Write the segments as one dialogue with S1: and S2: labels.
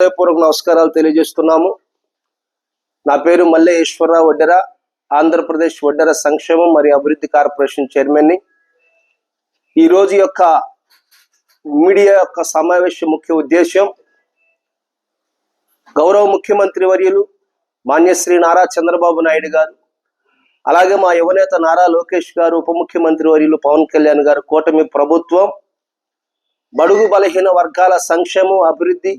S1: హృదయపూర్వక నమస్కారాలు తెలియజేస్తున్నాము. నా పేరు మల్లె ఈశ్వరరావు వడ్డెర ఆంధ్రప్రదేశ్ వడ్డెర సంక్షేమం మరియు అభివృద్ధి కార్పొరేషన్ చైర్మన్ని. ఈ రోజు యొక్క మీడియా యొక్క సమావేశ ముఖ్య ఉద్దేశం గౌరవ ముఖ్యమంత్రి వర్యులు మాన్యశ్రీ నారా చంద్రబాబు నాయుడు గారు అలాగే మా యువనేత నారా లోకేష్ గారు ఉప ముఖ్యమంత్రి వర్యులు పవన్ కళ్యాణ్ గారు కూటమి ప్రభుత్వం బడుగు బలహీన వర్గాల సంక్షేమం అభివృద్ధి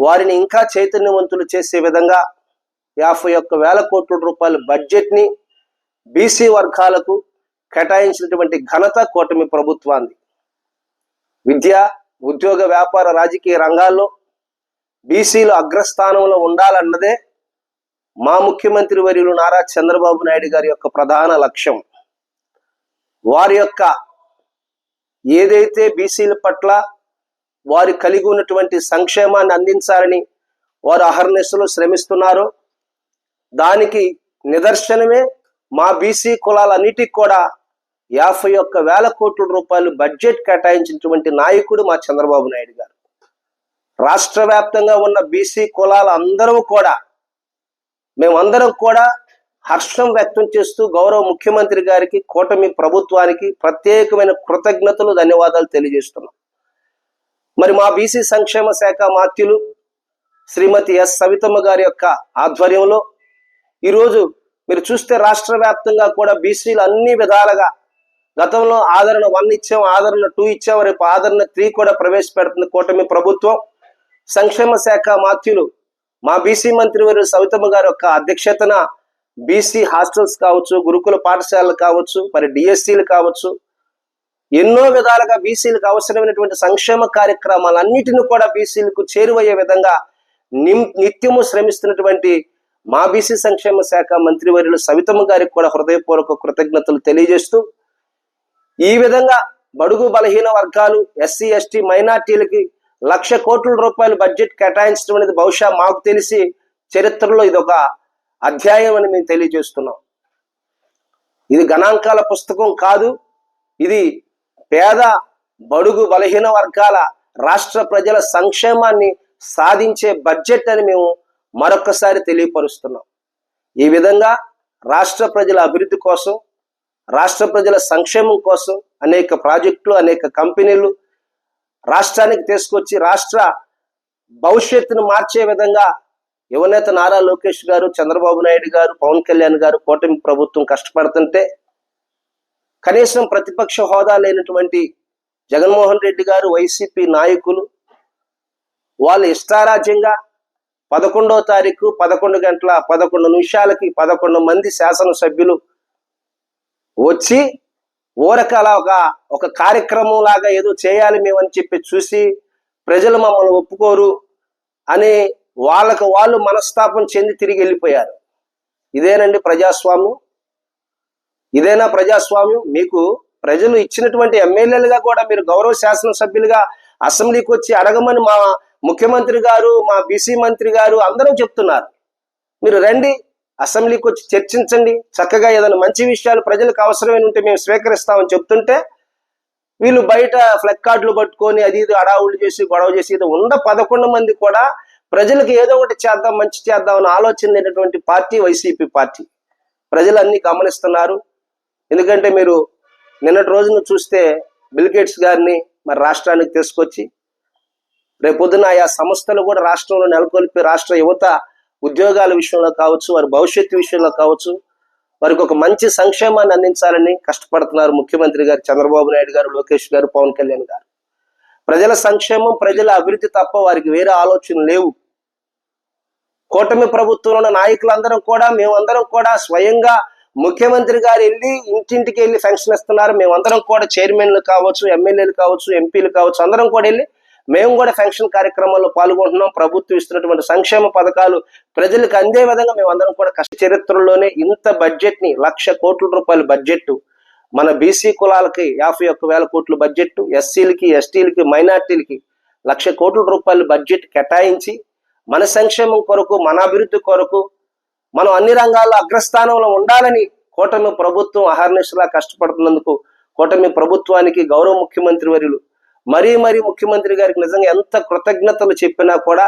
S1: వారిని ఇంకా చైతన్యవంతులు చేసే విధంగా యాభై ఒక్క వేల కోట్ల రూపాయల బడ్జెట్ని బీసీ వర్గాలకు కేటాయించినటువంటి ఘనత కూటమి ప్రభుత్వాన్ని విద్య ఉద్యోగ వ్యాపార రాజకీయ రంగాల్లో బీసీలు అగ్రస్థానంలో ఉండాలన్నదే మా ముఖ్యమంత్రి వర్యులు నారా చంద్రబాబు నాయుడు గారి యొక్క ప్రధాన లక్ష్యం. వారి యొక్క ఏదైతే బీసీల పట్ల వారు కలిగి ఉన్నటువంటి సంక్షేమాన్ని అందించాలని వారు అహర్నిశలు శ్రమిస్తున్నారు. దానికి నిదర్శనమే మా బీసీ కులాలన్నిటికి కూడా యాభై ఒక్క వేల కోట్ల రూపాయలు బడ్జెట్ కేటాయించినటువంటి నాయకుడు మా చంద్రబాబు నాయుడు గారు. రాష్ట్ర వ్యాప్తంగా ఉన్న బీసీ కులాలు అందరూ కూడా మేమందరం కూడా హర్షం వ్యక్తం చేస్తూ గౌరవ ముఖ్యమంత్రి గారికి కూటమి ప్రభుత్వానికి ప్రత్యేకమైన కృతజ్ఞతలు ధన్యవాదాలు తెలియజేస్తున్నాం. మరి మా బీసీ సంక్షేమ శాఖ మాత్యులు శ్రీమతి ఎస్ సవితమ్మ గారి యొక్క ఆధ్వర్యంలో ఈరోజు మీరు చూస్తే రాష్ట్ర వ్యాప్తంగా కూడా బీసీలు అన్ని విధాలుగా గతంలో ఆదరణ వన్ ఇచ్చాం ఆదరణ టూ ఇచ్చాం రేపు ఆదరణ త్రీ కూడా ప్రవేశపెడుతుంది కూటమి ప్రభుత్వం. సంక్షేమ శాఖ మాత్యులు మా బీసీ మంత్రి సవితమ్మ గారి యొక్క అధ్యక్షతన బీసీ హాస్టల్స్ కావచ్చు గురుకుల పాఠశాలలు కావచ్చు మరి డిఎస్సీలు కావచ్చు ఎన్నో విధాలుగా బీసీలకు అవసరమైనటువంటి సంక్షేమ కార్యక్రమాలన్నిటిని కూడా బీసీలకు చేరువయ్యే విధంగా నిమ్- నిత్యము శ్రమిస్తున్నటువంటి మా బీసీ సంక్షేమ శాఖ మంత్రివర్యులు సవితమ్మ గారికి కూడా హృదయపూర్వక కృతజ్ఞతలు తెలియజేస్తూ ఈ విధంగా బడుగు బలహీన వర్గాలు ఎస్సీ ఎస్టీ మైనార్టీలకి లక్ష కోట్ల రూపాయలు బడ్జెట్ కేటాయించడం అనేది బహుశా మాకు తెలిసి చరిత్రలో ఇది ఒక అధ్యాయం అని మేము తెలియజేస్తున్నాం. ఇది గణాంకాల పుస్తకం కాదు ఇది పేద బడుగు బలహీన వర్గాల రాష్ట్ర ప్రజల సంక్షేమాన్ని సాధించే బడ్జెట్ అని మేము మరొకసారి తెలియపరుస్తున్నాం. ఈ విధంగా రాష్ట్ర ప్రజల అభివృద్ధి కోసం రాష్ట్ర ప్రజల సంక్షేమం కోసం అనేక ప్రాజెక్టులు అనేక కంపెనీలు రాష్ట్రానికి తీసుకొచ్చి రాష్ట్ర భవిష్యత్తును మార్చే విధంగా యువనేత నారా లోకేష్ గారు చంద్రబాబు నాయుడు గారు పవన్ కళ్యాణ్ గారు కూటమి ప్రభుత్వం కష్టపడుతుంటే కనీసం ప్రతిపక్ష హోదా లేనటువంటి జగన్మోహన్ రెడ్డి గారు వైసీపీ నాయకులు వాళ్ళు ఇష్టారాజ్యంగా పదకొండో తారీఖు పదకొండు గంటల పదకొండు నిమిషాలకి పదకొండు మంది శాసనసభ్యులు వచ్చి ఊరకల ఒక ఒక కార్యక్రమం లాగా ఏదో చేయాలి మేమని చెప్పి చూసి ప్రజలు మమ్మల్ని ఒప్పుకోరు అని వాళ్ళకు వాళ్ళు మనస్తాపం చెంది తిరిగి వెళ్ళిపోయారు. ఇదేనండి ప్రజాస్వామ్యం. ఇదేనా ప్రజాస్వామ్యం? మీకు ప్రజలు ఇచ్చినటువంటి ఎమ్మెల్యేలుగా కూడా మీరు గౌరవ శాసనసభ్యులుగా అసెంబ్లీకి వచ్చి అడగమని మా ముఖ్యమంత్రి గారు మా బీసీ మంత్రి గారు అందరూ చెప్తున్నారు. మీరు రండి అసెంబ్లీకి వచ్చి చర్చించండి. చక్కగా ఏదైనా మంచి విషయాలు ప్రజలకు అవసరమైన ఉంటే మేము స్వీకరిస్తామని చెప్తుంటే వీళ్ళు బయట ఫ్లెక్ కార్డులు పట్టుకొని అది ఇది అడావులు చేసి గొడవ చేసి ఇది ఉన్న పదకొండు మంది కూడా ప్రజలకు ఏదో ఒకటి చేద్దాం మంచి చేద్దాం అనే ఆలోచన లేనటువంటి పార్టీ వైసీపీ పార్టీ. ప్రజలు అన్ని గమనిస్తున్నారు. ఎందుకంటే మీరు నిన్నటి రోజున చూస్తే బిల్గేట్స్ గారిని మరి రాష్ట్రానికి తీసుకొచ్చి రేపొద్దున ఆయా సంస్థలు కూడా రాష్ట్రంలో నెలకొల్పి రాష్ట్ర యువత ఉద్యోగాల విషయంలో కావచ్చు వారి భవిష్యత్తు విషయంలో కావచ్చు వారికి ఒక మంచి సంక్షేమాన్ని అందించాలని కష్టపడుతున్నారు ముఖ్యమంత్రి గారు చంద్రబాబు నాయుడు గారు లోకేష్ గారు పవన్ కళ్యాణ్ గారు. ప్రజల సంక్షేమం ప్రజల అభివృద్ధి తప్ప వారికి వేరే ఆలోచనలు లేవు. కూటమి ప్రభుత్వంలో ఉన్న నాయకులందరం కూడా మేమందరం కూడా స్వయంగా ముఖ్యమంత్రి గారు వెళ్ళి ఇంటింటికి వెళ్ళి ఫంక్షన్ ఇస్తున్నారు. మేమందరం కూడా చైర్మన్లు కావచ్చు ఎమ్మెల్యేలు కావచ్చు ఎంపీలు కావచ్చు అందరం కూడా వెళ్ళి మేము కూడా ఫంక్షన్ కార్యక్రమాల్లో పాల్గొంటున్నాం. ప్రభుత్వం ఇస్తున్నటువంటి సంక్షేమ పథకాలు ప్రజలకు అందే విధంగా మేము అందరం కూడా కష్ట చరిత్రలోనే ఇంత బడ్జెట్ని లక్ష కోట్ల రూపాయల బడ్జెట్ మన బీసీ కులాలకి యాభై ఒక్క వేల కోట్ల బడ్జెట్ ఎస్సీలకి ఎస్టీలకి మైనార్టీలకి లక్ష కోట్ల రూపాయల బడ్జెట్ కేటాయించి మన సంక్షేమం కొరకు మన అభివృద్ధి కొరకు మనం అన్ని రంగాల్లో అగ్రస్థానంలో ఉండాలని కూటమి ప్రభుత్వం అహర్నిశలా కష్టపడుతున్నందుకు కూటమి ప్రభుత్వానికి గౌరవ ముఖ్యమంత్రి వర్యులు మరీ మరీ ముఖ్యమంత్రి గారికి నిజంగా ఎంత కృతజ్ఞతలు చెప్పినా కూడా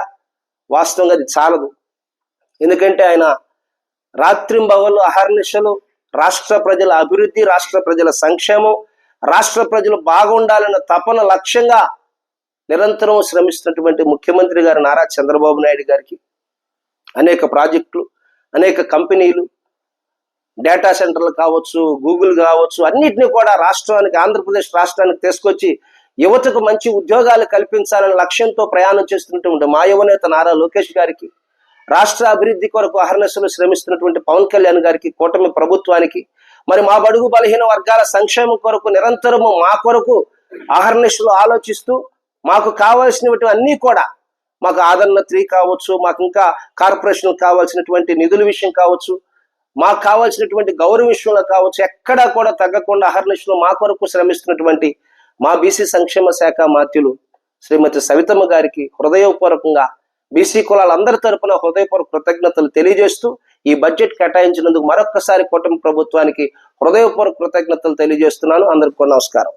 S1: వాస్తవంగా అది చాలదు. ఎందుకంటే ఆయన రాత్రింబవళ్ళు అహర్నిశలు రాష్ట్ర ప్రజల అభివృద్ధి రాష్ట్ర ప్రజల సంక్షేమం రాష్ట్ర ప్రజలు బాగుండాలన్న తపన లక్ష్యంగా నిరంతరం శ్రమిస్తున్నటువంటి ముఖ్యమంత్రి గారు నారా చంద్రబాబు నాయుడు గారికి అనేక ప్రాజెక్టులు అనేక కంపెనీలు డేటా సెంటర్లు కావచ్చు గూగుల్ కావచ్చు అన్నిటిని కూడా రాష్ట్రానికి ఆంధ్రప్రదేశ్ రాష్ట్రానికి తీసుకొచ్చి యువతకు మంచి ఉద్యోగాలు కల్పించాలనే లక్ష్యంతో ప్రయాణం చేస్తున్నటువంటి మా యువనేత నారా లోకేష్ గారికి రాష్ట్ర అభివృద్ధి కొరకు అహర్నిశలు శ్రమిస్తున్నటువంటి పవన్ కళ్యాణ్ గారికి కూటమి ప్రభుత్వానికి మరి మా బడుగు బలహీన వర్గాల సంక్షేమం కొరకు నిరంతరము మా కొరకు అహర్నిశలు ఆలోచిస్తూ మాకు కావాల్సినవి అన్నీ కూడా మాకు ఆదరణ త్రీ కావచ్చు మాకు ఇంకా కార్పొరేషన్ కావాల్సినటువంటి నిధుల విషయం కావచ్చు మాకు కావాల్సినటువంటి గౌరవ విషయంలో కావచ్చు ఎక్కడా కూడా తగ్గకుండా అహర్నిశలు మా కొరకు శ్రమిస్తున్నటువంటి మా బీసీ సంక్షేమ శాఖ మాత్యులు శ్రీమతి సవితమ్మ గారికి హృదయపూర్వకంగా బీసీ కులాలందరి తరపున హృదయపూర్వక కృతజ్ఞతలు తెలియజేస్తూ ఈ బడ్జెట్ కేటాయించినందుకు మరొక్కసారి కూటమి ప్రభుత్వానికి హృదయపూర్వక కృతజ్ఞతలు తెలియజేస్తున్నాను. అందరికీ నమస్కారం.